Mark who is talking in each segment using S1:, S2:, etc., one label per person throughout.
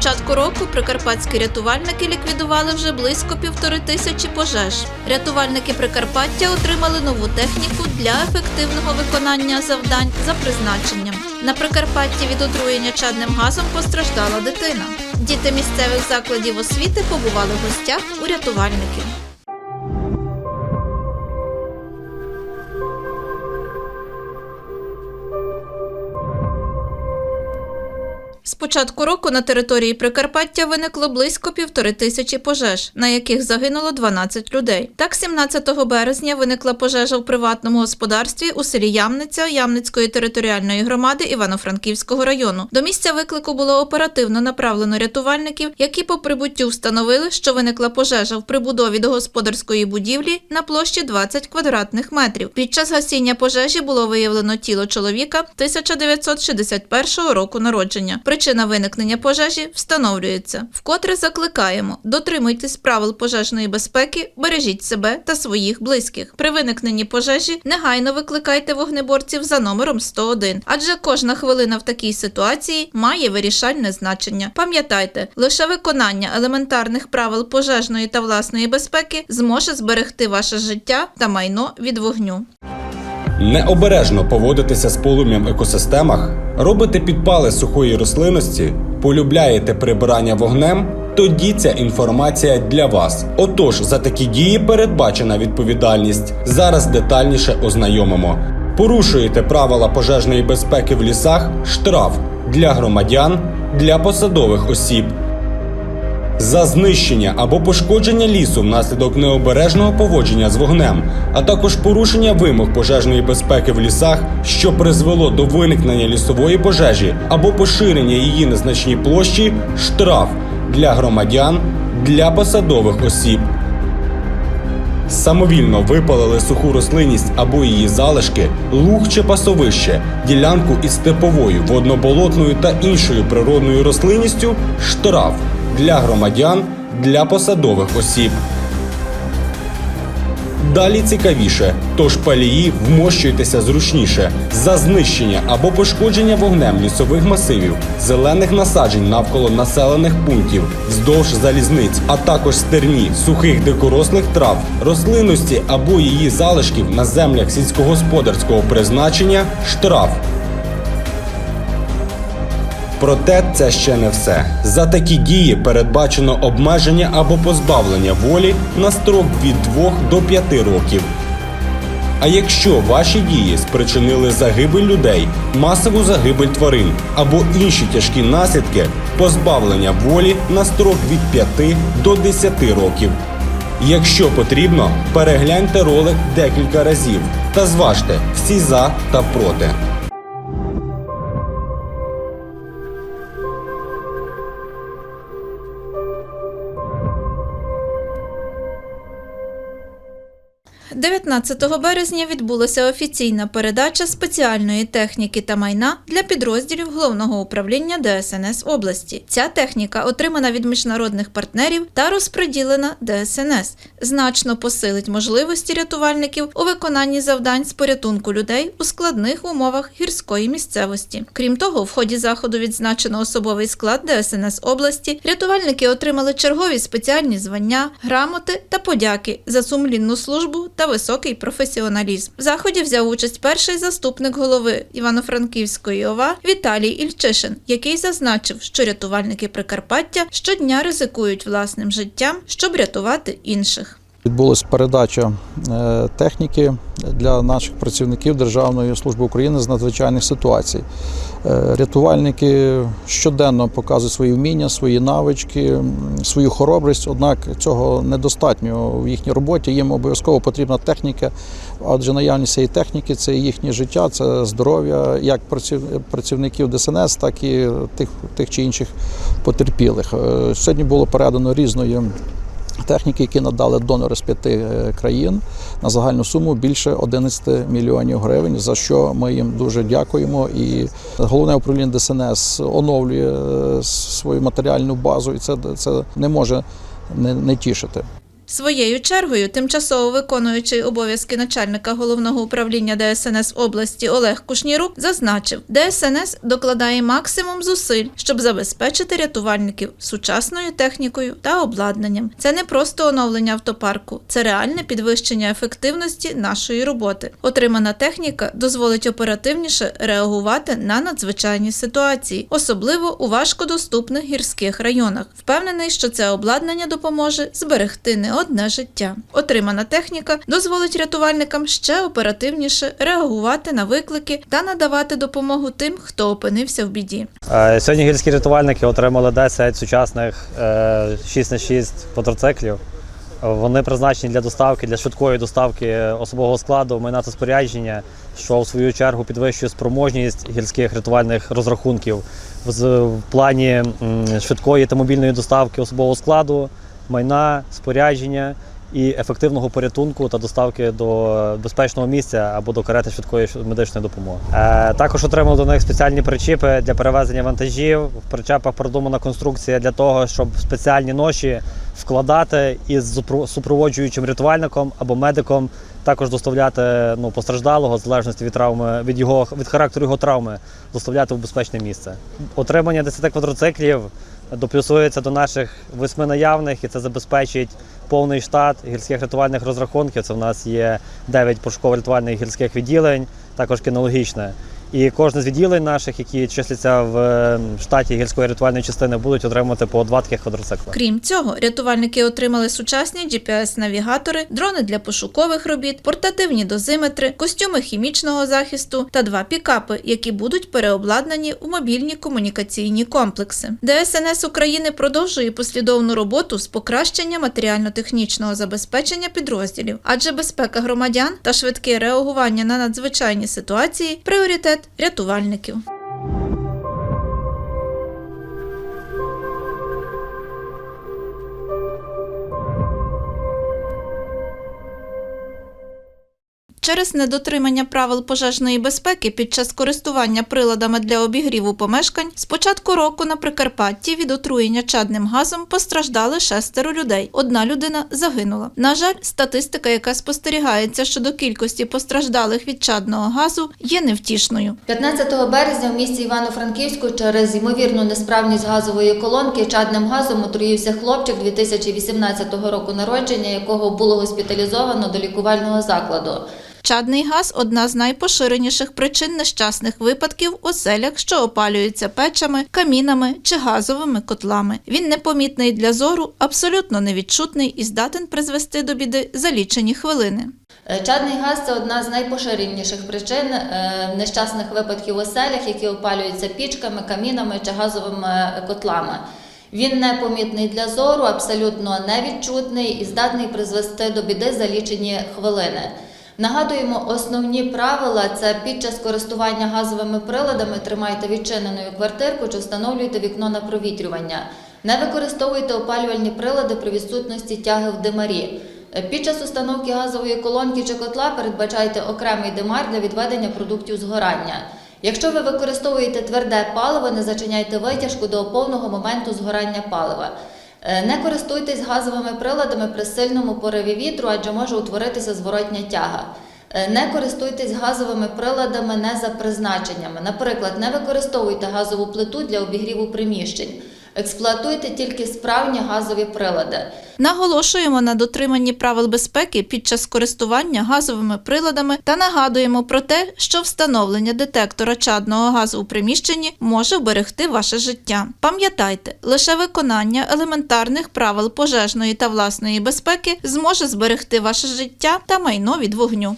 S1: початку року прикарпатські рятувальники ліквідували вже близько півтори тисячі пожеж. Рятувальники Прикарпаття отримали нову техніку для ефективного виконання завдань за призначенням. На Прикарпатті від отруєння чадним газом постраждала дитина. Діти місцевих закладів освіти побували в гостях у рятувальників. Початку року на території Прикарпаття виникло близько півтори тисячі пожеж, на яких загинуло 12 людей. Так, 17 березня виникла пожежа в приватному господарстві у селі Ямниця Ямницької територіальної громади Івано-Франківського району. До місця виклику було оперативно направлено рятувальників, які по прибуттю встановили, що виникла пожежа в прибудові до господарської будівлі на площі 20 квадратних метрів. Під час гасіння пожежі було виявлено тіло чоловіка 1961 року народження. Причина виникнення пожежі встановлюється. Вкотре закликаємо: дотримуйтесь правил пожежної безпеки, бережіть себе та своїх близьких. При виникненні пожежі негайно викликайте вогнеборців за номером 101, адже кожна хвилина в такій ситуації має вирішальне значення. Пам'ятайте, лише виконання елементарних правил пожежної та власної безпеки зможе зберегти ваше життя та майно від вогню.
S2: Необережно поводитися з полум'ям в екосистемах, робите підпали сухої рослинності, полюбляєте прибирання вогнем. Тоді ця інформація для вас. Отож, за такі дії передбачена відповідальність. Зараз детальніше ознайомимо. Порушуєте правила пожежної безпеки в лісах, штраф для громадян, для посадових осіб. За знищення або пошкодження лісу внаслідок необережного поводження з вогнем, а також порушення вимог пожежної безпеки в лісах, що призвело до виникнення лісової пожежі або поширення її на значній площі, штраф для громадян, для посадових осіб. Самовільно випалили суху рослинність або її залишки, луг чи пасовище, ділянку із степовою, водноболотною та іншою природною рослинністю штраф для громадян, для посадових осіб. Далі цікавіше, тож палії вмощуйтеся зручніше за знищення або пошкодження вогнем лісових масивів, зелених насаджень навколо населених пунктів, вздовж залізниць, а також стерні, сухих дикорослих трав, рослинності або її залишків на землях сільськогосподарського призначення штраф. Проте це ще не все. За такі дії передбачено обмеження або позбавлення волі на строк від 2 до 5 років. А якщо ваші дії спричинили загибель людей, масову загибель тварин або інші тяжкі наслідки, позбавлення волі на строк від 5 до 10 років. Якщо потрібно, перегляньте ролик декілька разів та зважте всі за та проти.
S1: – 19 березня відбулася офіційна передача спеціальної техніки та майна для підрозділів головного управління ДСНС області. Ця техніка отримана від міжнародних партнерів та розподілена ДСНС. Значно посилить можливості рятувальників у виконанні завдань з порятунку людей у складних умовах гірської місцевості. Крім того, в ході заходу відзначено особовий склад ДСНС області. Рятувальники отримали чергові спеціальні звання, грамоти та подяки за сумлінну службу та високий професіоналізм. В заході взяв участь перший заступник голови Івано-Франківської ОВА Віталій Ільчишин, який зазначив, що рятувальники Прикарпаття щодня ризикують власним життям, щоб рятувати інших.
S3: Відбулася передача е, техніки для наших працівників Державної служби України з надзвичайних ситуацій. Е, Рятувальники щоденно показують свої вміння, свої навички, свою хоробрість. Однак цього недостатньо в їхній роботі. Їм обов'язково потрібна техніка, адже наявність цієї техніки це їхнє життя, це здоров'я як праців- працівників ДСНС, так і тих, тих чи інших потерпілих. Е, Сьогодні було передано різної техніки, які надали донори з п'яти е, країн на загальну суму більше 11 мільйонів гривень. За що ми їм дуже дякуємо. І головне управління ДСНС оновлює е, свою матеріальну базу, і це, це не може не, не тішити.
S1: Своєю чергою, тимчасово виконуючий обов'язки начальника головного управління ДСНС області Олег Кушнірук зазначив, ДСНС докладає максимум зусиль, щоб забезпечити рятувальників сучасною технікою та обладнанням. Це не просто оновлення автопарку, це реальне підвищення ефективності нашої роботи. Отримана техніка дозволить оперативніше реагувати на надзвичайні ситуації, особливо у важкодоступних гірських районах. Впевнений, що це обладнання допоможе зберегти не одне життя. Отримана техніка дозволить рятувальникам ще оперативніше реагувати на виклики та надавати допомогу тим, хто опинився в біді.
S4: Е, Сьогодні гірські рятувальники отримали 10 сучасних е, 6 на 6 квадроциклів. Вони призначені для доставки, для швидкої доставки особового складу, майна та спорядження, що в свою чергу підвищує спроможність гірських рятувальних розрахунків в плані швидкої та мобільної доставки особового складу, майна, спорядження і ефективного порятунку та доставки до безпечного місця або до карети швидкої медичної допомоги. Е, також отримали до них спеціальні причіпи для перевезення вантажів. В причепах продумана конструкція для того, щоб спеціальні ноші вкладати із супроводжуючим рятувальником або медиком. Також доставляти ну, постраждалого в залежності від травми, від його від характеру його травми, доставляти в безпечне місце. Отримання 10 квадроциклів доплюсується до наших восьми наявних, і це забезпечить повний штат гірських рятувальних розрахунків. Це в нас є 9 пошуково-рятувальних гірських відділень, також кінологічне. І кожне з відділень наших, які числяться в е, штаті гірської рятувальної частини, будуть отримувати по два таких квадроцикла.
S1: Крім цього, рятувальники отримали сучасні GPS-навігатори, дрони для пошукових робіт, портативні дозиметри, костюми хімічного захисту та два пікапи, які будуть переобладнані у мобільні комунікаційні комплекси. ДСНС України продовжує послідовну роботу з покращення матеріально-технічного забезпечення підрозділів, адже безпека громадян та швидке реагування на надзвичайні ситуації пріоритет рятувальників. Через недотримання правил пожежної безпеки під час користування приладами для обігріву помешкань з початку року на Прикарпатті від отруєння чадним газом постраждали шестеро людей. Одна людина загинула. На жаль, статистика, яка спостерігається щодо кількості постраждалих від чадного газу, є невтішною.
S5: 15 березня в місті Івано-Франківську через ймовірну несправність газової колонки чадним газом отруївся хлопчик 2018 року народження, якого було госпіталізовано до лікувального закладу.
S1: Чадний газ одна з найпоширеніших причин нещасних випадків у селях, що опалюються печами, камінами чи газовими котлами. Він непомітний для зору, абсолютно невідчутний і здатен призвести до біди за лічені хвилини.
S5: Чадний газ це одна з найпоширеніших причин е, нещасних випадків у селях, які опалюються пічками, камінами чи газовими котлами. Він непомітний для зору, абсолютно невідчутний і здатний призвести до біди за лічені хвилини. Нагадуємо, основні правила це під час користування газовими приладами тримайте відчиненою квартирку чи встановлюйте вікно на провітрювання. Не використовуйте опалювальні прилади при відсутності тяги в димарі. Під час установки газової колонки чи котла передбачайте окремий димар для відведення продуктів згорання. Якщо ви використовуєте тверде паливо, не зачиняйте витяжку до повного моменту згорання палива. Е, Не користуйтесь газовими приладами при сильному пориві вітру, адже може утворитися зворотня тяга. Е, Не користуйтесь газовими приладами не за призначеннями. Наприклад, не використовуйте газову плиту для обігріву приміщень. Експлуатуйте тільки справні газові прилади.
S1: Наголошуємо на дотриманні правил безпеки під час користування газовими приладами та нагадуємо про те, що встановлення детектора чадного газу у приміщенні може вберегти ваше життя. Пам'ятайте, лише виконання елементарних правил пожежної та власної безпеки зможе зберегти ваше життя та майно від вогню.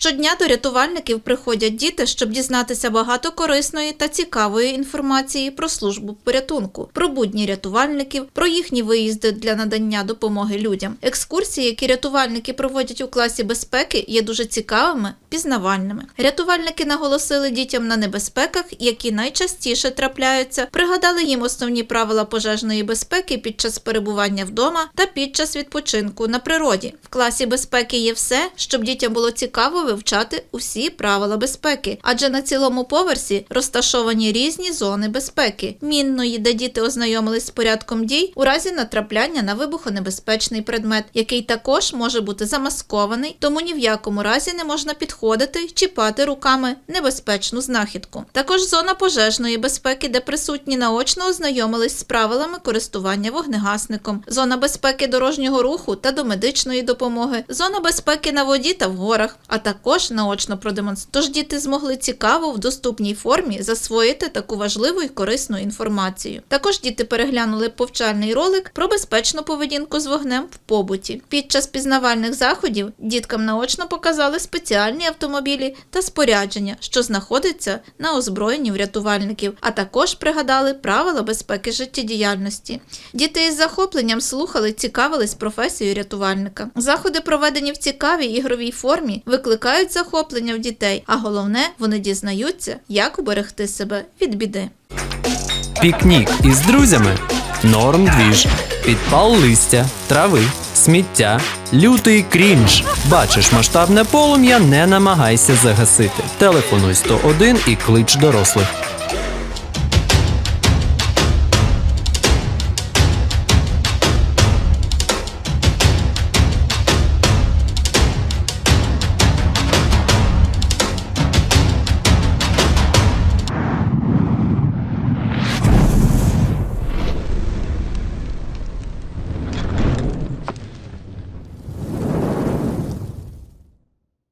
S1: Щодня до рятувальників приходять діти, щоб дізнатися багато корисної та цікавої інформації про службу порятунку, про будні рятувальників, про їхні виїзди для надання допомоги людям. Екскурсії, які рятувальники проводять у класі безпеки, є дуже цікавими, пізнавальними. Рятувальники наголосили дітям на небезпеках, які найчастіше трапляються, пригадали їм основні правила пожежної безпеки під час перебування вдома та під час відпочинку на природі. В класі безпеки є все, щоб дітям було цікаво вивчати усі правила безпеки, адже на цілому поверсі розташовані різні зони безпеки: мінної, де діти ознайомились з порядком дій у разі натрапляння на вибухонебезпечний предмет, який також може бути замаскований, тому ні в якому разі не можна підходити чіпати руками небезпечну знахідку. Також зона пожежної безпеки, де присутні наочно ознайомились з правилами користування вогнегасником, зона безпеки дорожнього руху та домедичної допомоги, зона безпеки на воді та в горах, а також наочно продемонструвати. Тож діти змогли цікаво в доступній формі засвоїти таку важливу і корисну інформацію. Також діти переглянули повчальний ролик про безпечну поведінку з вогнем в побуті. Під час пізнавальних заходів діткам наочно показали спеціальні автомобілі та спорядження, що знаходиться на озброєнні врятувальників, а також пригадали правила безпеки життєдіяльності. Діти із захопленням слухали, цікавились професією рятувальника. Заходи, проведені в цікавій ігровій формі, викликають захоплення в дітей, а головне, вони дізнаються, як уберегти себе від біди.
S6: Пікнік із друзями. Норм двіж. Підпал листя, трави, сміття, лютий крінж. Бачиш масштабне полум'я, не намагайся загасити. Телефонуй 101 і клич дорослих.